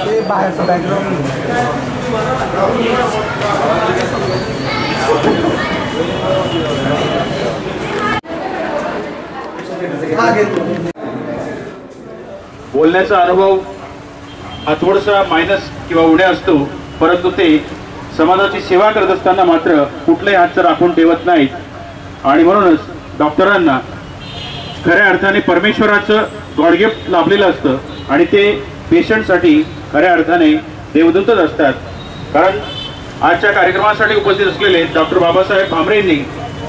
ते बाहेरचं बॅकग्राऊंड हा घेतो बोलण्याचा अनुभव हा थोडासा मायनस किंवा उड्या असतो परंतु ते समाजाची सेवा करत असताना मात्र कुठलाही हातचं राखून ठेवत नाहीत. आणि म्हणूनच डॉक्टरांना खऱ्या अर्थाने परमेश्वराचं गॉडगिफ्ट लाभलेलं असतं आणि ते पेशंटसाठी खऱ्या अर्थाने देवदूतच असतात. कारण आजच्या कार्यक्रमासाठी उपस्थित असलेले डॉक्टर बाबासाहेब भामरेंनी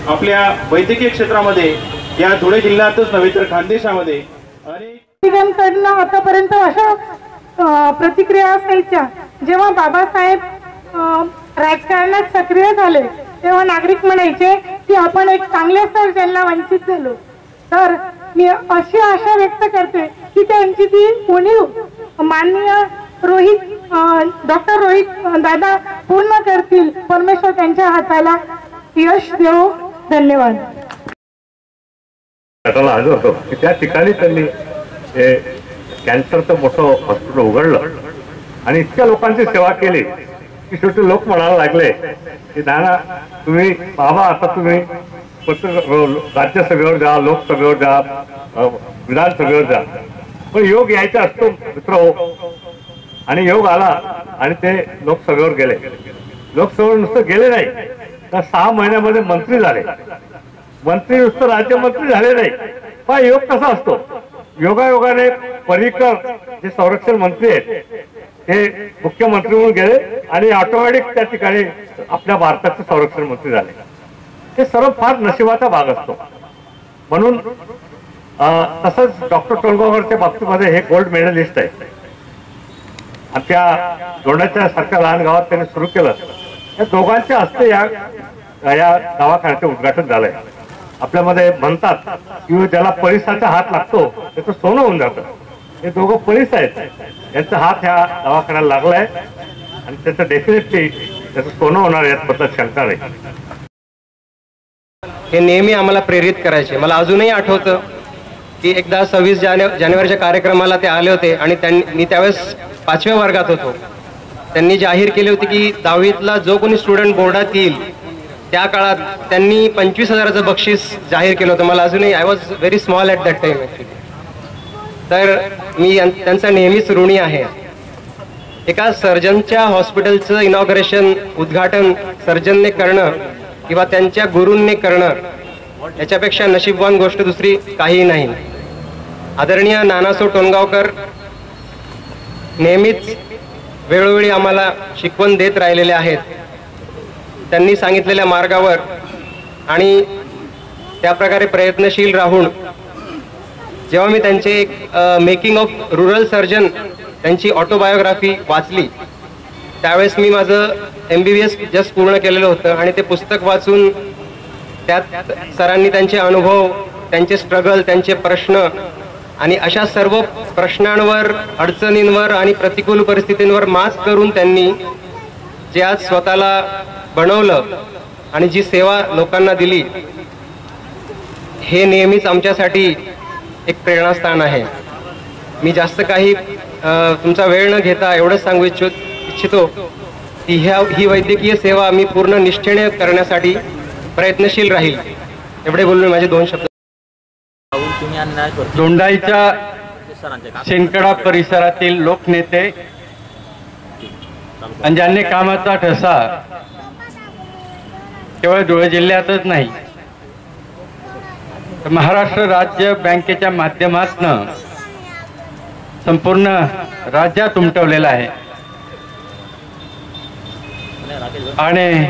आपल्या वैद्यकीय क्षेत्रामध्ये या धुळे जिल्ह्यातच नव्हे तर खानदेशामध्ये. अनेक आतापर्यंत अशा प्रतिक्रिया असायच्या. जेव्हा बाबासाहेब राजकारणात सक्रिय झाले तेव्हा नागरिक म्हणायचे की आपण एक चांगल्या सर्जनला वंचित झालो. तर मी अशी आशा व्यक्त करते की त्यांची ती उणीव माननीय रोहित डॉक्टर रोहित दादा पूर्ण करतील. परमेश्वर त्यांच्या हाताला यश देऊ धन्यवाद. गटाला हजर होतो. की त्या ठिकाणी त्यांनी हे कॅन्सरचं मोठं हॉस्पिटल उघडलं. आणि इतक्या लोकांची सेवा केली की शेवटी लोक म्हणायला लागले की नाना तुम्ही बाबा आता तुम्ही. पत्र- राज्यसभेवर जा लोकसभेवर जा विधानसभेवर जा. पण योग यायचा असतो मित्र. हो आणि योग आला आणि ते लोकसभेवर गेले. लोकसभेवर नुसतं गेले नाही. तर सहा महिन्यामध्ये मंत्री झाले. मंत्री नुसतं राज्यमंत्री झाले नाही. हा योग कसा असतो? योगायोगाने पर्रिकर जे संरक्षण मंत्री आहेत ते मुख्यमंत्री म्हणून गेले आणि ऑटोमॅटिक त्या ठिकाणी आपल्या भारताचे संरक्षण मंत्री झाले. हे सर्व फार नशिबाचा भाग असतो. म्हणून तसंच डॉक्टर टोलगावकरच्या बाबतीमध्ये हे गोल्ड मेडलिस्ट आहे आणि त्या दोंडाच्या सारख्या लहान गावात त्यांनी सुरू केलं. या दोघांच्या हस्ते या या दवाखान्याचं उद्घाटन झालंय. आपल्यामध्ये म्हणतात की ज्याला परिसाचा हात लागतो त्याचं सोनं होऊन जातं. हे दोघं पळीस आहेत. यांचा हात ह्या दवाखान्याला लागलाय आणि त्याचं डेफिनेटली त्याचं सोनं होणार याबद्दल शंका नाही. हे नेहमी आम्हाला प्रेरित करायचे. मला अजूनही आठवतं की एकदा सव्वीस जाने जानेवारीच्या कार्यक्रमाला ते आले होते आणि त्यांनी मी त्यावेळेस पाचव्या वर्गात होतो. त्यांनी जाहीर केली होती की दहावीतला जो कोणी स्टुडंट बोर्डात येईल त्या काळात त्यांनी पंचवीस हजाराचं बक्षीस जाहीर केलं होतं. मला अजूनही I was very small at that time तर मी यां- त्यांचा नेहमीच ऋणी आहे. एका सर्जनच्या हॉस्पिटलचं इनॉग्रेशन उद्घाटन सर्जनने करणं किंवा त्यांच्या गुरूंनी करणं याच्यापेक्षा नशीबवान गोष्ट दुसरी काहीही नाही. आदरणीय नानासो टोनगावकर नेहमीच वेळोवेळी आम्हाला शिकवण देत राहिलेले आहेत. त्यांनी सांगितलेल्या मार्गावर आणि त्या प्रकारे प्रयत्नशील राहून जेव्हा मी त्यांचे एक मेकिंग ऑफ रुरल सर्जन त्यांची ऑटोबायोग्राफी वाचली त्यावेळेस मी माझं M B B S just पूर्ण केलेलं होतं आणि ते पुस्तक वाचून त्यात सरांनी त्यांचे अनुभव त्यांचे स्ट्रगल त्यांचे प्रश्न आणि अशा सर्व प्रश्नांवर अडचणींवर आणि प्रतिकूल परिस्थितींवर मात करून त्यांनी जे आज स्वतःला बनवलं आणि जी सेवा लोकांना दिली हे नेहमीच आमच्यासाठी एक प्रेरणास्थान आहे. मी जास्त काही तुमचा वेळ न घेता एवढंच सांगू इच्छित इच्छितो की ह्या ही वैद्यकीय सेवा मी पूर्ण निष्ठेने करण्यासाठी प्रयत्नशील राहील. एवढे बोलून माझे दोन शब्द. दोंडाईच्या शिंकडा परिसरातील लोकनेते आणि ज्यांनी कामाचा ठसा केवळ धुळे जिल्ह्यातच नाही. तर महाराष्ट्र राज्य बँकेच्या माध्यमातनं संपूर्ण राज्यात उमटवलेला आहे. आणि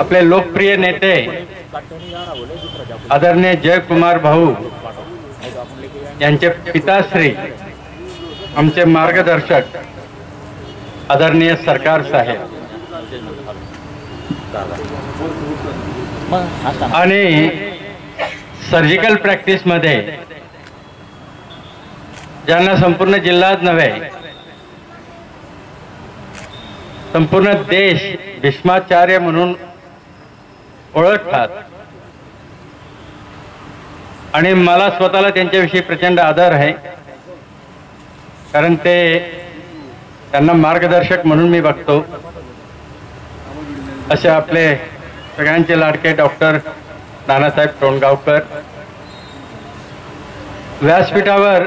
आपले लोकप्रिय नेते आदरणीय जयकुमार भाऊ यांचे पिताश्री आमचे मार्गदर्शक आदरणीय सरकार साहेब. आणि सर्जिकल प्रॅक्टिसमध्ये ज्यांना संपूर्ण जिल्हाच नव्हे संपूर्ण देश भीष्माचार्य म्हणून ओळखतात. आणि मला स्वतःला त्यांच्याविषयी प्रचंड आदर आहे कारण ते त्यांना मार्गदर्शक म्हणून मी बघतो. असे आपले सगळ्यांचे लाडके डॉक्टर नानासाहेब टोणगावकर व्यासपीठावर